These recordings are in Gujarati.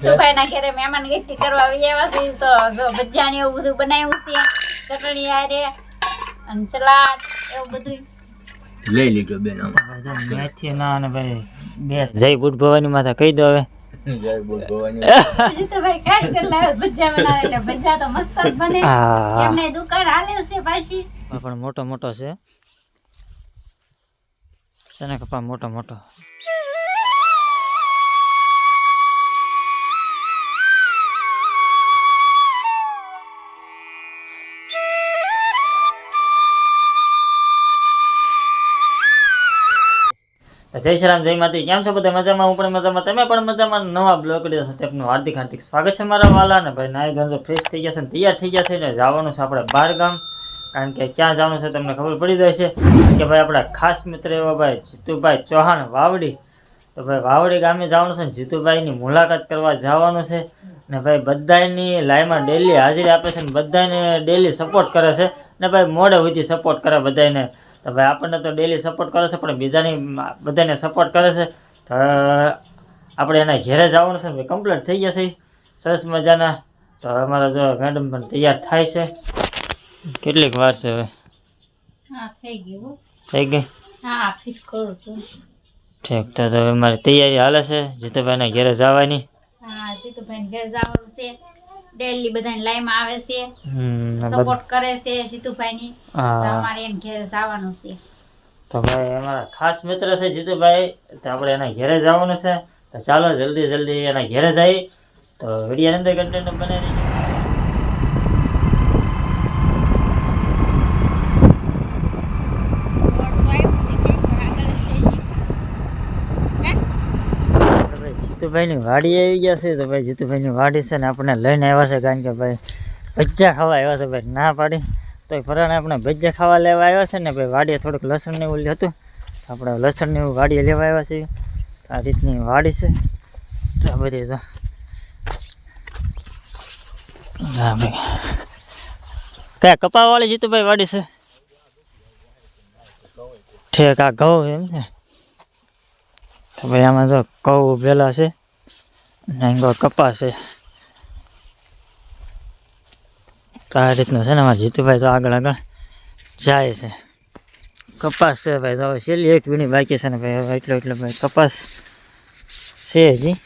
જીતુભાઈ ના ઘરે મહેમાન ગતિ કરવા આવી આવ્યા છે. તો જો એવું બધું બનાવ્યું છે. ચટણી આરે અને સલાડ એવું બધું લઈ લીધો બેન મેથી ના અને ભાઈ બે જય બુટ ભવાની માથા કહી દો હવે. જય બોલ ભવાની જીતુભાઈ કારીગર લાવ્યો ભજીયા બનાવે એટલે ભજીયા તો મસ્ત જ બને. એમને દુકાન હાલે છે પાછી. પણ મોટો મોટો છે. છે કપા મોટો મોટો? જય શ્રી રામ, જય કેમ છો બધા? મજામાં? હું પણ મજામાં. તમે પણ મજામાં? નવા બ્લોકડી સાથે આપનું હાર્દિક હાર્દિક સ્વાગત છે મારા વાલા. ને ભાઈ નાય ધંધો ફ્રેશ થઈ ગયા છે ને તૈયાર થઈ ગયા છે ને જવાનું છે આપણે બહાર ગામ. કારણ કે ક્યાં જવાનું છે તમને ખબર પડી છે કે ભાઈ આપણા ખાસ મિત્ર એવા ભાઈ જીતુભાઈ ચૌહાણ વાવડી. તો ભાઈ, વાવડી ગામે જવાનું છે ને જીતુભાઈની મુલાકાત કરવા જવાનું છે. ને ભાઈ બધાની લાઈમાં ડેલી હાજરી આપે છે ને બધાને ડેલી સપોર્ટ કરે છે. ને ભાઈ, મોડે સુધી સપોર્ટ કરે બધાને તો ભાઈ આપણને તો ડેલી સપોર્ટ કરે છે પણ બીજાની બધાને સપોર્ટ કરે છે. તો આપણે એના ઘેરે જવાનું છે ભાઈ કમ્પ્લીટ થઈ ગયા છે. સરસ મજાના. તો હવે અમારા જો મેડમ પણ તૈયાર થાય છે. કેટલીક વાર છે હવે? થઈ ગઈ? ઠીક તો તો હવે મારી તૈયારી હાલે છે જીતુભાઈના ઘેરે જવાની. હા જીતુભાઈ ઘરે જવાનું છે. ડેલી બધાની લાઈમાં આવે છે સપોર્ટ કરે છે જીતુભાઈ ની હા અમારે એને ઘેર જવાનું છે. તો ભાઈ અમારા ખાસ મિત્ર છે જીતુભાઈ તો આપણે એના ઘેરે જવાનું છે. તો ચાલો જલ્દી જલ્દી એના ઘેરે જઈએ. તો વીડિયો અંદર કન્ટેન્ટ બને દઈએ તો ભાઈ જીતુભાઈની વાડી આવી ગયા છે તો ભાઈ જીતુભાઈની વાડી છે ને આપણે લઈને આવ્યા છે કારણ કે ભાઈ ભજીયા ખાવા આવ્યા છે ભાઈ, ના પાડી. તો ફરાણે આપણે ભજીયા ખાવા લેવા આવ્યા છે ને ભાઈ વાડીએ થોડુંક લસણ ને એવું હતું. આપણે લસણને એવું વાડીએ લેવા આવ્યા છે આ રીતની વાડી છે. તો આ બધી તો હા ભાઈ. કયા કપાવાળી જીતુભાઈ વાડી છે? ઠેક, આ ઘઉં એમ છે. તો ભાઈ આમાં જો કઉ ઉભેલા છે. ને અહીં કપાસ આ રીતનું છે ને અમારા જીતુભાઈ તો આગળ આગળ જાય છે. કપાસ છે ભાઈ, તો છેલ્લી એક વીણી બાકી છે ને ભાઈ, હવે એટલો એટલો ભાઈ કપાસ છે હજી.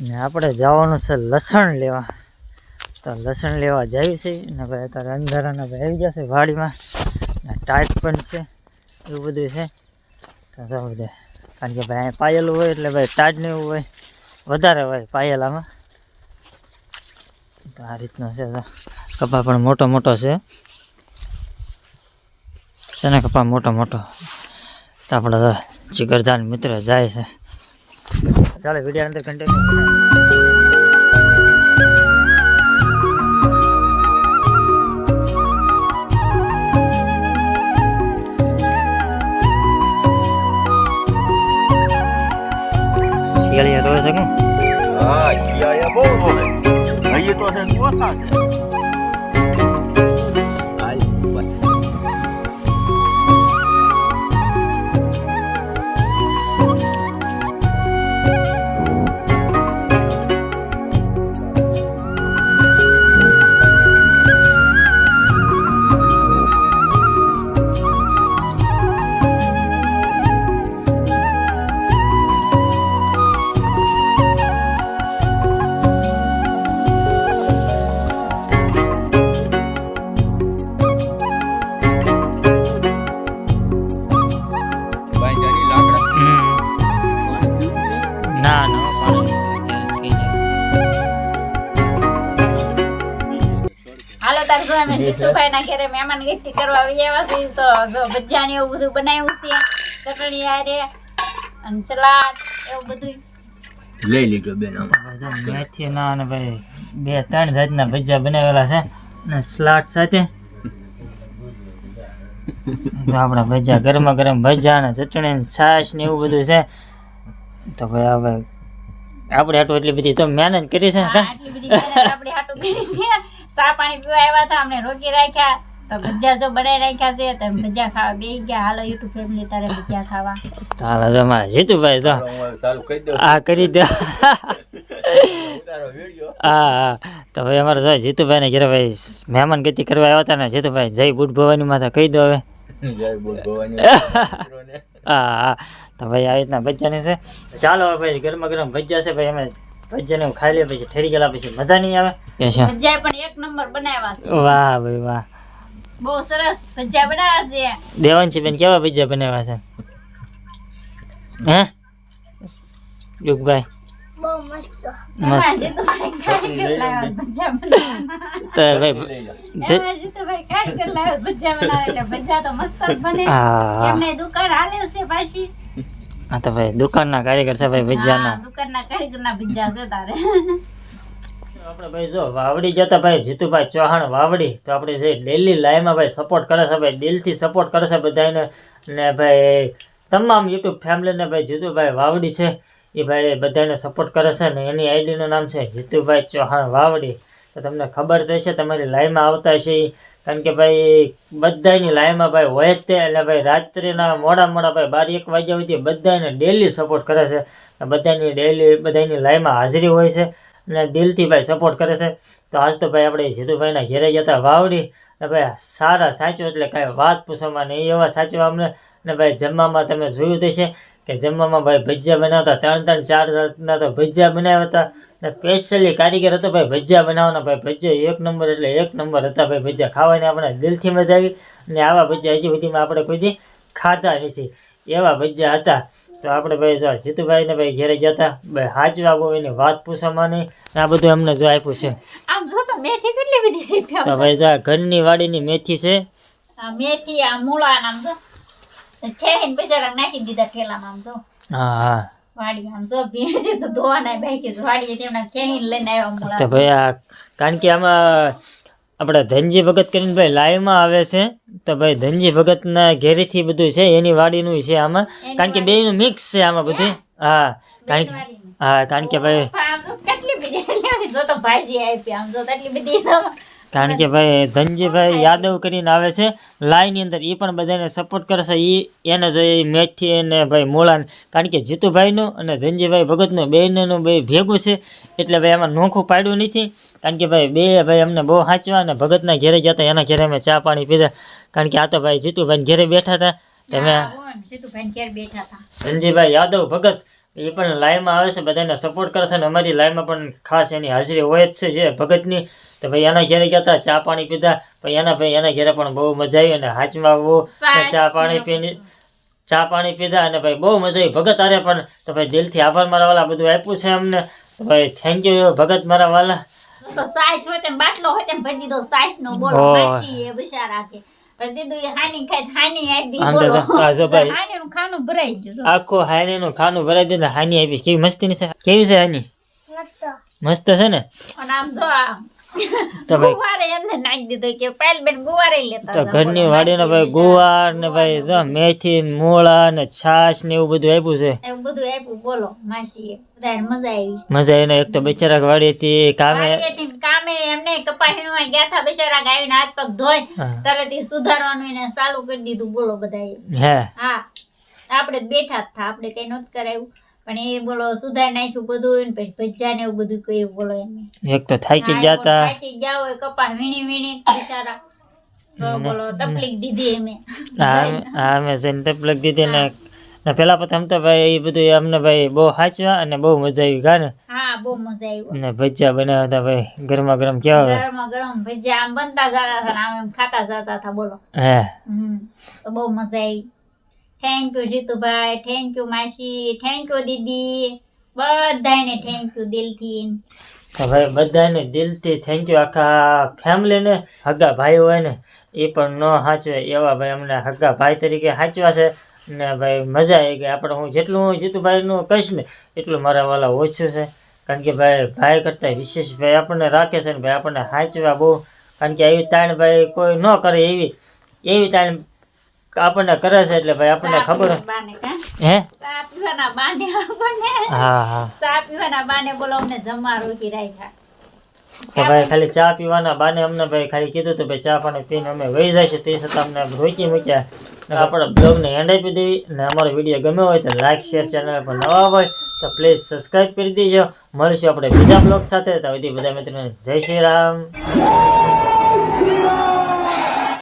ને આપણે જવાનું છે લસણ લેવા. તો લસણ લેવા જાય છે ને ભાઈ, અત્યારે અંધારાના ભાઈ આવી ગયા છે વાડીમાં. ટાઈટ પણ છે. એવું બધું છે? તો બધું? કારણ કે ભાઈ પાયેલું હોય એટલે ભાઈ તાજ ને એવું હોય. વધારે હોય પાયેલામાં. તો આ રીતનો છે કપા પણ મોટો મોટો છે. શેને કપા મોટો મોટો. તો આપણે જીગરધાન મિત્ર જાય છે. ચાલો વીડિયો અંદર કન્ટિન્યુ તાર અમે જીતુભાઈ ના ઘરે મહેમાન ગતિ કરવા આવી આવ્યા છે તો જો ભજીયા ને એવું બધું બનાવ્યું છે ચટણી આરે અને સલાડ એવું બધું લઈ લીધો બેન મેથી ના અને ભાઈ બે ત્રણ જાતના ભજીયા બનાવેલા છે અને સલાડ સાથે જો આપણા ભજીયા ગરમા ગરમ ભજીયા ને ચટણી ને છાશ ને એવું બધું છે તો ભાઈ હવે આપણે આટલું એટલી બધી તો મહેનત કરી છે આટલી બધી કરી છે. ચા પાણી પીવા આવ્યા હતા અમને રોકી રાખ્યા. તો ભજીયા જો બનાવી રાખ્યા છે તો ભજીયા ખાવા બેસી ગયા. હાલો યુટ્યુબ ફેમિલી તારે ભજીયા ખાવા. હાલો તો અમારા જીતુભાઈ જો. ચાલુ કરી દો. આ કરી દો. હા હા. તો ભાઈ અમારે જો જીતુભાઈને ઘરે ભાઈ મહેમાન ગતિ કરવા આવ્યા હતા ને જીતુભાઈ જય બુટ ભવાની માતા કહી દો હવે. જય બોલ ભવાની હા હા. તો ભાઈ આવી રીતના ભજીયાની છે. ચાલો ભાઈ ગરમા ગરમ ભજીયા છે ભાઈ અમે ભજીયાને ખાઈ લઈએ પછી ઠરી ગયેલા પછી મજા નહીં આવે. કે છે? ભજીયા પણ એક નંબર બનાવ્યા છે. વાહ ભાઈ વાહ. બહુ સરસ ભજીયા બનાવ્યા છે. દેવાંશી બેન કેવા ભજીયા બનાવ્યા છે? હે? યુગભાઈ. બહુ મસ્ત. એમાં જીતુભાઈ કારીગર લાવ્યા ભજીયા બનાવવાના. તો ભાઈ જે- એમાં જીતુભાઈ કારીગર લાવ્યા ભજીયા બનાવે એટલે ભજીયા તો મસ્ત જ બને. હા હા. એમને દુકાન હાલે છે પાછી. હા તો ભાઈ દુકાનના કારીગર છે ભાઈ ભજીયાના દુકાનના કારીગરના ભજીયા છે તારે. આપણે ભાઈ જો વાવડી જતા ભાઈ જીતુભાઈ ચૌહાણ વાવડી. તો આપણે જે ડેલી લાઈવમાં ભાઈ સપોર્ટ કરે છે ભાઈ દિલથી સપોર્ટ કરે છે બધાને ને ભાઈ તમામ યુટ્યુબ ફેમિલીને ભાઈ જીતુભાઈ વાવડી છે. એ ભાઈ બધાને સપોર્ટ કરે છે ને એની આઈડીનું નામ છે જીતુભાઈ ચૌહાણ વાવડી. તો તમને ખબર તો તમારી લાઈવમાં આવતા છે ઈ. કારણ કે ભાઈ બધાની લાઈનમાં ભાઈ હોય જ તે. એટલે ભાઈ રાત્રિના મોડા મોડા ભાઈ બાર એક વાગ્યા સુધી બધાને ડેલી સપોર્ટ કરે છે. બધાની ડેલી બધાની લાઈનમાં હાજરી હોય છે. અને દિલથી ભાઈ સપોર્ટ કરે છે. તો આજ તો ભાઈ આપણે જીતુભાઈના ઘેરે જતા વાવડી. ને ભાઈ સારા સાચું એટલે કાંઈ વાત પૂછવામાં નહીં એવા સાચવા અમને. ને ભાઈ જમવામાં તમે જોયું તો છે કે જમવામાં ભાઈ ભજીયા બનાવતા. ત્રણ ત્રણ, ચાર જાતના તો ભજીયા બનાવ્યા હતા. સ્પેશિયલી કારીગર હતો ભાઈ ભજીયા બનાવવાના ભાઈ ભજીયા એક નંબર એટલે એક નંબર હતા ભાઈ ભજીયા ખાવાની આપણે દિલથી મજા આવી. અને આવા ભજીયા હજી સુધીમાં આપણે કોઈ ખાતા ખાધા નથી. એવા ભજીયા હતા. તો આપણે ભાઈ જો જીતુભાઈને ભાઈ ઘેરે ગયા હતા. ભાઈ હાચવા એની વાત પૂછવામાં નહીં આ બધું અમને જો આપ્યું છે. આમ જો તો મેથી કેટલી બધી તો ભાઈ જો ઘરની વાડીની મેથી છે. આ મેથી આ મૂળા નામ તો નાખી દીધા ઠેલામાં આમ તો હા હા. વાડી આમ જો ભેંસી તો ધોવાના બાકી વાડીએ તેમના ખેહીને લઈને આવ્યા તો ભાઈ આ કારણ કે આમાં આપણે ધનજી ભગત કરીને ભાઈ લાઈવમાં આવે છે તો ભાઈ ધનજી ભગતના ઘેરીથી બધું છે એની વાડીનું છે આમાં. કારણ કે બેયનું મિક્સ છે આમાં બધું. હા કારણ કે હા કારણ કે ભાઈ કેટલી બધી જો તો ભાજી આપી આમ જો એટલી બધી કારણ કે ભાઈ ધનજીભાઈ યાદવ કરીને આવે છે લાઈની અંદર એ પણ બધાને સપોર્ટ કરશે એ એને જોઈએ મેથી અને ભાઈ મોળાને કારણ કે જીતુભાઈનું અને ધનજીભાઈ ભગતનું બેયનું બે ભેગું છે એટલે ભાઈ એમાં નોખું પાડ્યું નથી કારણ કે ભાઈ બે ભાઈ અમને બહુ સાચવા અને ભગતના ઘેરે ગયા હતા એના ઘેરે અમે ચા પાણી પીધા કારણ કે આ તો ભાઈ જીતુભાઈ ઘેરે બેઠા હતા તમે બેઠા ધનજીભાઈ યાદવ ભગત એ પણ લાઈવમાં આવે છે બધાને સપોર્ટ કરશે અને અમારી લાઈવમાં પણ ખાસ એની હાજરી હોય જ છે જે ભગતની. તો ભાઈ એના ઘેરે ગયા હતા ચા પાણી પીધા. પછી એના ભાઈ એના ઘેરે પણ બહુ મજા આવી અને હાચમાં બહુ ચા પાણી પીની ચા પાણી પીધા અને ભાઈ બહુ મજા આવી. ભગત આરે પણ તો ભાઈ દિલથી આભાર મારા વાલા બધું આપ્યું છે અમને. ભાઈ થેન્ક યુ ભગત મારા વાલા તો સાઈસ હોય તેમ બાટલો હોય તેમ ભરી દીધો. સાઈસ નો બોલો ઓય. એ બિચારા કે પછી દીધું એ હાની ખાય હાની આપી બોલો. ભાઈ. હાની ખાનું ભરાઈ ગયું. આખું હાનીનું ખાનું ભરાઈ દીધું હાની આપીશ. કેવી મસ્તીની છે? કેવી છે હાની? મસ્ત. છે ને? અને આમ જો તો ભાઈ ગુવારે એમને નાખી દીધો કે પાયલબેન ગુવારે લેતા તો ઘરની વાડીનો ભાઈ ગુવાર ને ભાઈ જો મેથી ને મૂળા ને છાશ ને એવું બધું આપ્યું છે. એવું બધું આપ્યું. બોલો માસી બધાને મજા આવી. મજા આવીને એક તો બિચારા વાડી હતી કામે કામે એમને કપાહીનું ગયા હતા બિચારા ગાવીને હાથ પગ ધોઈ. તરત સુધારવાનું એને ચાલુ કરી દીધું. બોલો બધાએ. હે. હા. આપણે બેઠા જ થા આપણે કઈ નહોતું કરાયું પણ એ બોલો સુધાર નાખ્યું બધું ને પછી ભજ્જા ને એવું બધું કર્યું બોલો એને એક તો થાકી ગયા એ તા. થાકી ગયા હોય કપાસ વીણી વીણી બિચારા. બોલો તકલીફ દીધી એમે હા હા અમે જઈને તપલક દીધી ને ને પેલા પ્રથમ તો ભાઈ એ બધું અમને ભાઈ બહુ સાચવા અને બહુ મજા આવી ગાને હા બહુ મજા આવી ને ભજીયા બનાવતા ભાઈ ગરમા ગરમ કેવા ગરમા ગરમ ભજીયા આમ બનતા જતા હતા આમ ખાતા જતા હતા બોલો. હે. તો બહુ મજા આવી. Thank you Jitubhai. Thank you માસી. થેન્ક યુ દીદી. બધાને થેન્ક યુ દિલથી. ભાઈ બધાને દિલથી થેન્ક યુ આખા ફેમિલીને હગા ભાઈ હોય ને એ પણ ન સાચવે એવા ભાઈ અમને હગા ભાઈ તરીકે સાચવા છે. ને ભાઈ મજા આવી ગઈ. આપણે હું જેટલું હું જીતુભાઈનું કહીશ ને એટલું મારા વાલા ઓછું છે. કારણ કે ભાઈ ભાઈ કરતાં વિશેષ ભાઈ આપણને રાખે છે ને ભાઈ આપણને સાચવા બહુ. કારણ કે એવી તાણ ભાઈ કોઈ ન કરે એવી એવી તાણ આપણને કરે છે એટલે ભાઈ આપણને ખબર? હે? હા હા. તો ભાઈ ખાલી ચા પીવાના બાને અમને ભાઈ ખાલી કીધું તો ભાઈ ચા પાણી પીને અમે વહી જાય છે તે છતાં અમને રોકી મૂક્યા. આપણા બ્લોગને એન્ડ આપી દેવી. ને અમારો વીડિયો ગમ્યો હોય તો લાઈક શેર ચેનલ પર નવા હોય તો પ્લીઝ સબસ્ક્રાઈબ કરી દેજો. મળીશું આપણે બીજા બ્લોગ સાથે. તો બધા મિત્રોને જય શ્રી રામ.